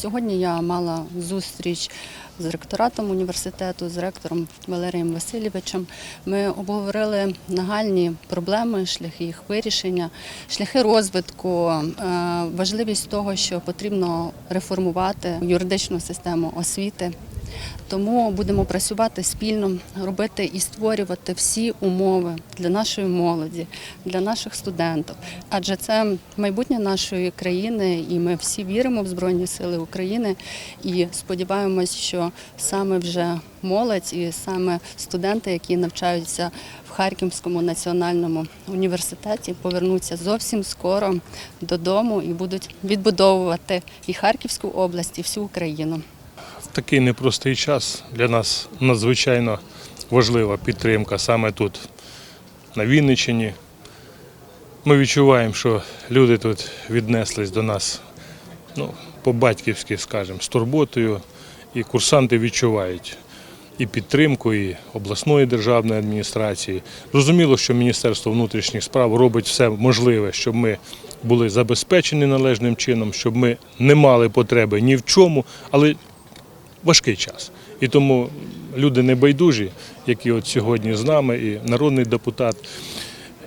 Сьогодні я мала зустріч з ректоратом університету, з ректором Валерієм Васильовичем. Ми обговорили нагальні проблеми, шляхи їх вирішення, шляхи розвитку, е, важливість того, що потрібно реформувати юридичну систему освіти. Тому будемо працювати спільно, робити і створювати всі умови для нашої молоді, для наших студентів. Адже це майбутнє нашої країни, і ми всі віримо в Збройні Сили України і сподіваємось, що саме вже молодь і саме студенти, які навчаються в Харківському національному університеті, повернуться зовсім скоро додому і будуть відбудовувати і Харківську область, і всю Україну. Такий непростий час для нас надзвичайно важлива підтримка саме тут, на Вінниччині. Ми відчуваємо, що люди тут віднеслись до нас ну, по-батьківськи, скажімо, з турботою, і курсанти відчувають і підтримку, і обласної державної адміністрації. Зрозуміло, що Міністерство внутрішніх справ робить все можливе, щоб ми були забезпечені належним чином, щоб ми не мали потреби ні в чому, але важкий час. І тому люди небайдужі, які от сьогодні з нами, і народний депутат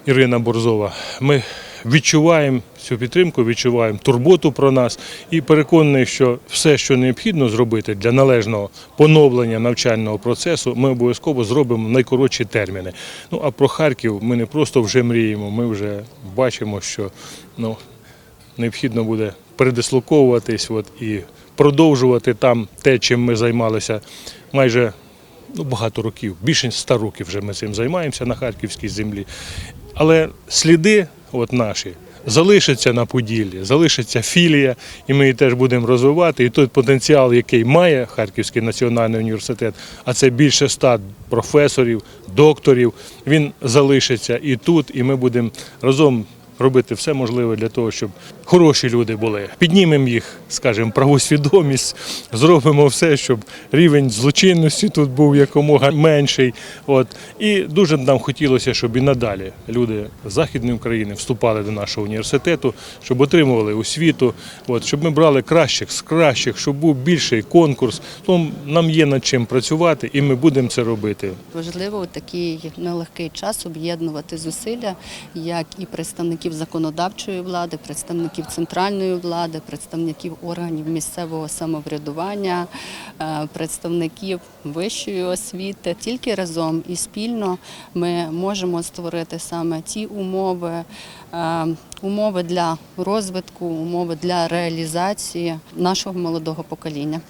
Ірина Борзова. Ми відчуваємо цю підтримку, відчуваємо турботу про нас і переконаний, що все, що необхідно зробити для належного поновлення навчального процесу, ми обов'язково зробимо в найкоротші терміни. Ну а про Харків ми не просто вже мріємо, ми вже бачимо, що ну, необхідно буде передислоковуватись от, і продовжувати там те, чим ми займалися майже ну, багато років, більше ста років вже ми цим займаємося на харківській землі. Але сліди от наші залишаться на Поділлі, залишиться філія, і ми її теж будемо розвивати. І той потенціал, який має Харківський національний університет, а це більше ста професорів, докторів, він залишиться і тут, і ми будемо разом. Робити все можливе для того, щоб хороші люди були. Піднімемо їх, скажімо, правосвідомість, зробимо все, щоб рівень злочинності тут був якомога менший. От і дуже нам хотілося, щоб і надалі люди з західної України вступали до нашого університету, щоб отримували освіту, от щоб ми брали кращих з кращих, щоб був більший конкурс. Тому нам є над чим працювати, і ми будемо це робити. Важливо у такий нелегкий час об'єднувати зусилля, як і представників законодавчої влади, представників центральної влади, представників органів місцевого самоврядування, е, представників вищої освіти. Тільки разом і спільно ми можемо створити саме ті умови, е, умови для розвитку, умови для реалізації нашого молодого покоління.